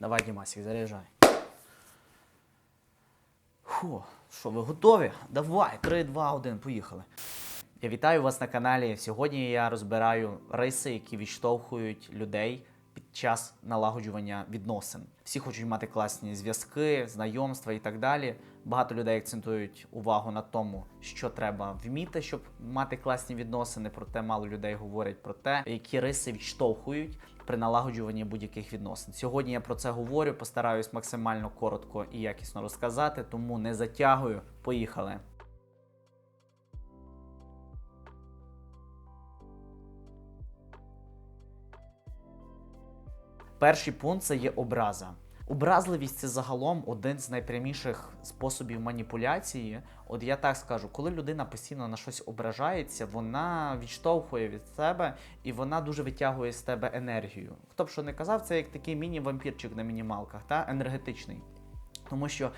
Давай, Дімасік, заряджай. Фу, що, ви готові? Давай, 3, 2, 1, поїхали. Я вітаю вас на каналі. Сьогодні я розбираю риси, які відштовхують людей під час налагоджування відносин. Всі хочуть мати класні зв'язки, знайомства і так далі. Багато людей акцентують увагу на тому, що треба вміти, щоб мати класні відносини. Проте мало людей говорять про те, які риси відштовхують при налагоджуванні будь-яких відносин. Сьогодні я про це говорю, постараюсь максимально коротко і якісно розказати, тому не затягую. Поїхали. Перший пункт це є образа. Образливість це загалом один з найпряміших способів маніпуляції. От я так скажу, коли людина постійно на щось ображається, вона відштовхує від себе і вона дуже витягує з тебе енергію. Хто б що не казав, це як такий міні-вампірчик на мінімалках, та енергетичний. Тому що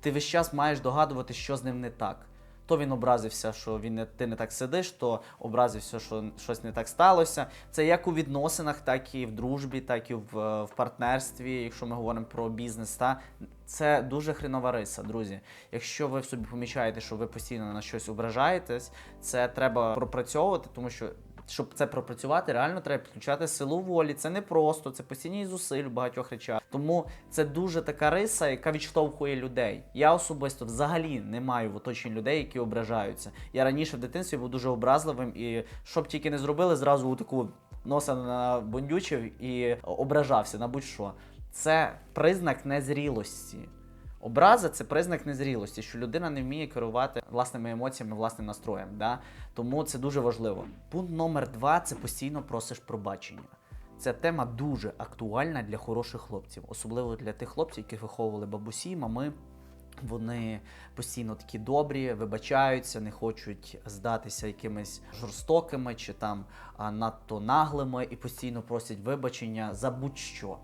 ти весь час маєш догадувати, що з ним не так. То він образився, що він не, ти не так сидиш, то образився, що щось не так сталося. Це як у відносинах, так і в дружбі, так і в, е, в партнерстві, якщо ми говоримо про бізнес. Та це дуже хренова риса, друзі. Якщо ви в собі помічаєте, що ви постійно на щось ображаєтесь, це треба пропрацьовувати, тому що. Щоб це пропрацювати, реально треба підключати силу волі. Це не просто, це постійні зусиль в багатьох речах. Тому це дуже така риса, яка відштовхує людей. Я особисто взагалі не маю в оточенні людей, які ображаються. Я раніше в дитинстві був дуже образливим і що б тільки не зробили, зразу у таку носа на бондючив і ображався на будь-що. Це признак незрілості. Образа це признак незрілості, що людина не вміє керувати власними емоціями, власним настроєм. Да? Тому це дуже важливо. Пункт номер два це постійно просиш пробачення. Ця тема дуже актуальна для хороших хлопців, особливо для тих хлопців, яких виховували бабусі, мами. Вони постійно такі добрі, вибачаються, не хочуть здатися якимись жорстокими чи там надто наглими і постійно просять вибачення за будь-що.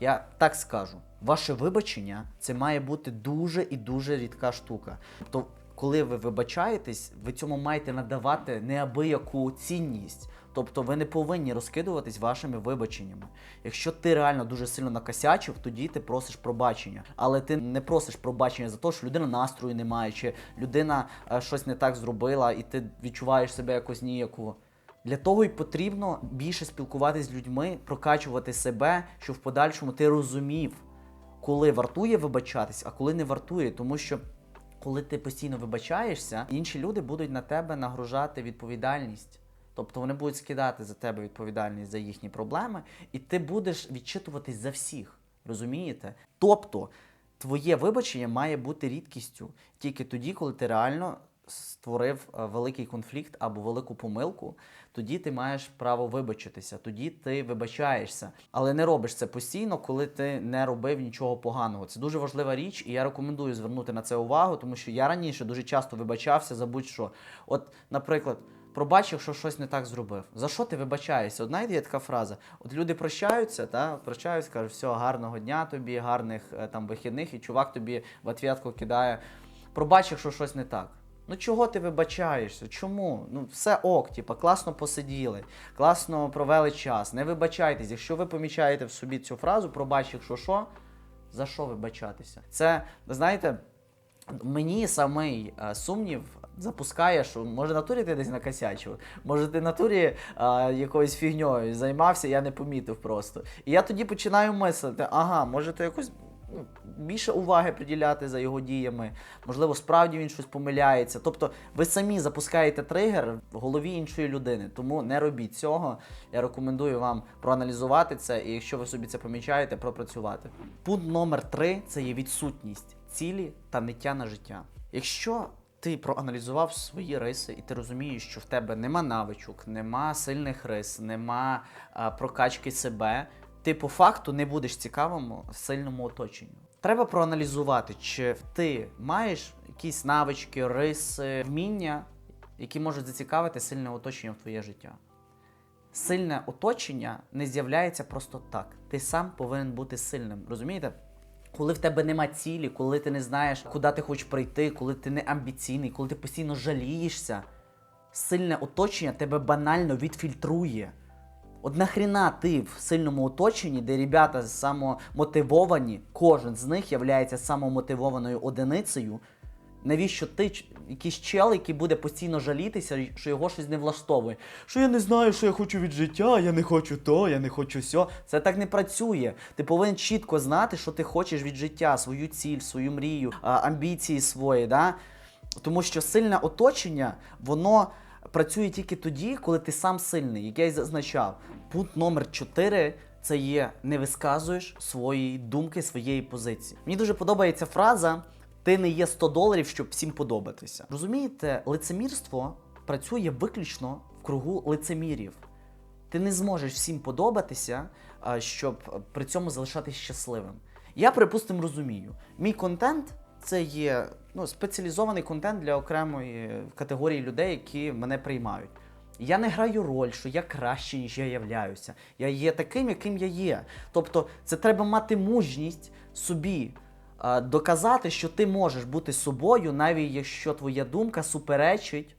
Я так скажу, ваше вибачення це має бути дуже і дуже рідка штука. Тобто, коли ви вибачаєтесь, ви цьому маєте надавати неабияку цінність. Тобто ви не повинні розкидуватись вашими вибаченнями. Якщо ти реально дуже сильно накосячив, тоді ти просиш пробачення. Але ти не просиш пробачення за те, що людина настрою не має, чи людина е, щось не так зробила, і ти відчуваєш себе якось ніяково. Для того й потрібно більше спілкуватися з людьми, прокачувати себе, щоб в подальшому ти розумів, коли вартує вибачатись, а коли не вартує. Тому що коли ти постійно вибачаєшся, інші люди будуть на тебе нагружати відповідальність. Тобто вони будуть скидати за тебе відповідальність за їхні проблеми, і ти будеш відчитуватись за всіх. Розумієте? Тобто, твоє вибачення має бути рідкістю тільки тоді, коли ти реально створив е, великий конфлікт або велику помилку, тоді ти маєш право вибачитися, тоді ти вибачаєшся. Але не робиш це постійно, коли ти не робив нічого поганого. Це дуже важлива річ, і я рекомендую звернути на це увагу, тому що я раніше дуже часто вибачався за будь-що. От, наприклад. Пробач, якщо щось не так зробив. За що ти вибачаєшся? Одна є така фраза. От люди прощаються, та прощаються, кажуть, все, гарного дня тобі, гарних е, там вихідних, і чувак тобі в отв'ятку кидає. Пробач, якщо щось не так. Ну чого ти вибачаєшся? Чому? Ну все ок, типа, класно посиділи, класно провели час. Не вибачайтесь. Якщо ви помічаєте в собі цю фразу, пробач, якщо що, за що вибачатися? Це, знаєте, мені самий е, сумнів запускає, що може натурі ти десь накосячив, може ти натурі е, якоюсь фігньою займався, я не помітив просто. І я тоді починаю мислити, ага, може то якось ну, більше уваги приділяти за його діями, можливо, справді він щось помиляється. Тобто ви самі запускаєте тригер в голові іншої людини, тому не робіть цього. Я рекомендую вам проаналізувати це, і якщо ви собі це помічаєте, пропрацювати. Пункт номер три це є відсутність цілі та ниття на життя. Якщо ти проаналізував свої риси, і ти розумієш, що в тебе нема навичок, нема сильних рис, нема а, прокачки себе, ти по факту не будеш цікавим в сильному оточенню. Треба проаналізувати, чи ти маєш якісь навички, риси, вміння, які можуть зацікавити сильне оточення в твоє життя. Сильне оточення не з'являється просто так. Ти сам повинен бути сильним. Розумієте? Коли в тебе нема цілі, коли ти не знаєш, куди ти хочеш прийти, коли ти не амбіційний, коли ти постійно жалієшся, сильне оточення тебе банально відфільтрує. От нахріна ти в сильному оточенні, де ребята самомотивовані, кожен з них є самомотивованою одиницею. Навіщо ти, якийсь чел, який буде постійно жалітися, що його щось не влаштовує? Що я не знаю, що я хочу від життя, я не хочу то, я не хочу сьо. Це так не працює. Ти повинен чітко знати, що ти хочеш від життя, свою ціль, свою мрію, амбіції свої. Да? Тому що сильне оточення, воно працює тільки тоді, коли ти сам сильний, як я й зазначав. Пункт номер 4 це є не висказуєш своєї думки, своєї позиції. Мені дуже подобається фраза ти не є 100 доларів, щоб всім подобатися. Розумієте, лицемірство працює виключно в кругу лицемірів. Ти не зможеш всім подобатися, щоб при цьому залишатись щасливим. Я, припустимо, розумію, мій контент це є ну, спеціалізований контент для окремої категорії людей, які мене приймають. Я не граю роль, що я краще, ніж я являюся. Я є таким, яким я є. Тобто, це треба мати мужність собі доказати, що ти можеш бути собою, навіть якщо твоя думка суперечить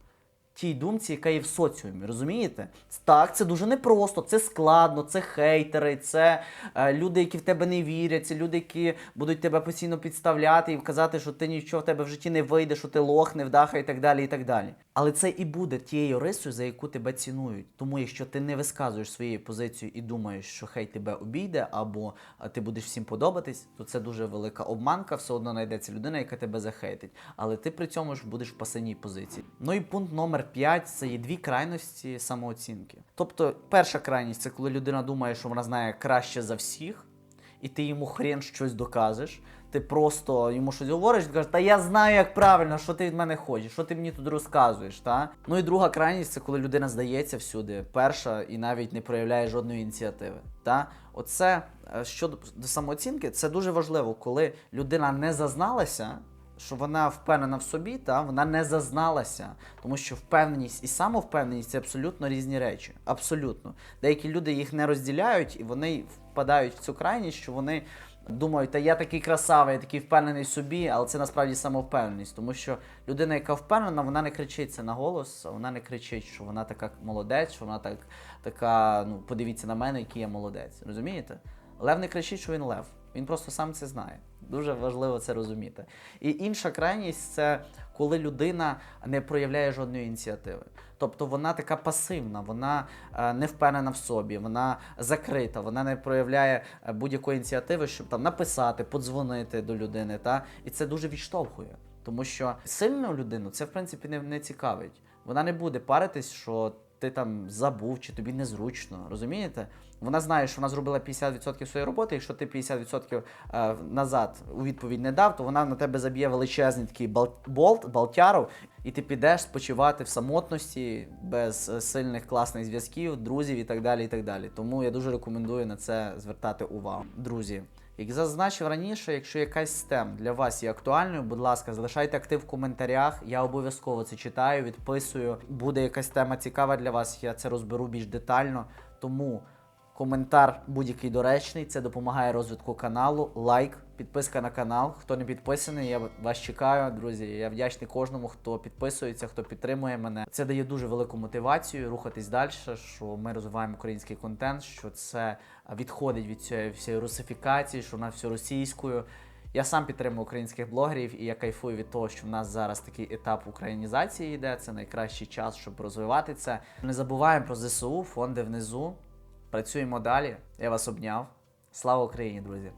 тій думці, яка є в соціумі. Розумієте? Так, це дуже непросто, це складно, це хейтери, це е, люди, які в тебе не вірять, це люди, які будуть тебе постійно підставляти і казати, що ти нічого в тебе в житті не вийде, що ти лох, невдаха і так далі. і так далі. Але це і буде тією рисою, за яку тебе цінують. Тому якщо ти не висказуєш своєю позицією і думаєш, що хейт тебе обійде, або ти будеш всім подобатись, то це дуже велика обманка. Все одно знайдеться людина, яка тебе захейтить. Але ти при цьому ж будеш в пасивній позиції. Ну і пункт номер 5 це є дві крайності самооцінки. Тобто, перша крайність це коли людина думає, що вона знає краще за всіх і ти йому хрен щось доказиш. Ти просто йому щось говориш, він каже, та я знаю, як правильно, що ти від мене хочеш, що ти мені тут розказуєш. Та? Ну і друга крайність це коли людина здається всюди, перша і навіть не проявляє жодної ініціативи. Та? Оце е, щодо до самооцінки, це дуже важливо, коли людина не зазналася. Що вона впевнена в собі, та вона не зазналася, тому що впевненість і самовпевненість це абсолютно різні речі. Абсолютно. Деякі люди їх не розділяють і вони впадають в цю крайність, що вони думають, та я такий красавий, я такий впевнений собі, але це насправді самовпевненість. Тому що людина, яка впевнена, вона не кричить це на голос, вона не кричить, що вона така молодець, що вона так, така, ну подивіться на мене, який я молодець. Розумієте? Лев не кричить, що він лев. Він просто сам це знає. Дуже важливо це розуміти. І інша крайність це коли людина не проявляє жодної ініціативи. Тобто вона така пасивна, вона е, не впевнена в собі, вона закрита, вона не проявляє е, будь-якої ініціативи, щоб там написати, подзвонити до людини. Та? І це дуже відштовхує. Тому що сильну людину це в принципі не, не цікавить. Вона не буде паритись, що ти там забув чи тобі незручно. Розумієте? Вона знає, що вона зробила 50% своєї роботи. Якщо ти 50% е, назад у відповідь не дав, то вона на тебе заб'є величезний такий болт, балтяру, і ти підеш спочивати в самотності без е, сильних класних зв'язків, друзів і так далі. і так далі. Тому я дуже рекомендую на це звертати увагу. Друзі, як зазначив раніше, якщо якась тем для вас є актуальною, будь ласка, залишайте актив в коментарях. Я обов'язково це читаю, відписую. Буде якась тема цікава для вас, я це розберу більш детально. Тому коментар будь-який доречний, це допомагає розвитку каналу. Лайк, підписка на канал. Хто не підписаний, я вас чекаю, друзі. Я вдячний кожному, хто підписується, хто підтримує мене. Це дає дуже велику мотивацію рухатись далі, що ми розвиваємо український контент, що це відходить від цієї всієї русифікації, що в нас все російською. Я сам підтримую українських блогерів і я кайфую від того, що в нас зараз такий етап українізації йде. Це найкращий час, щоб розвивати це. Не забуваємо про ЗСУ, фонди внизу. Працюємо далі. Я вас обняв. Слава Україні, друзі!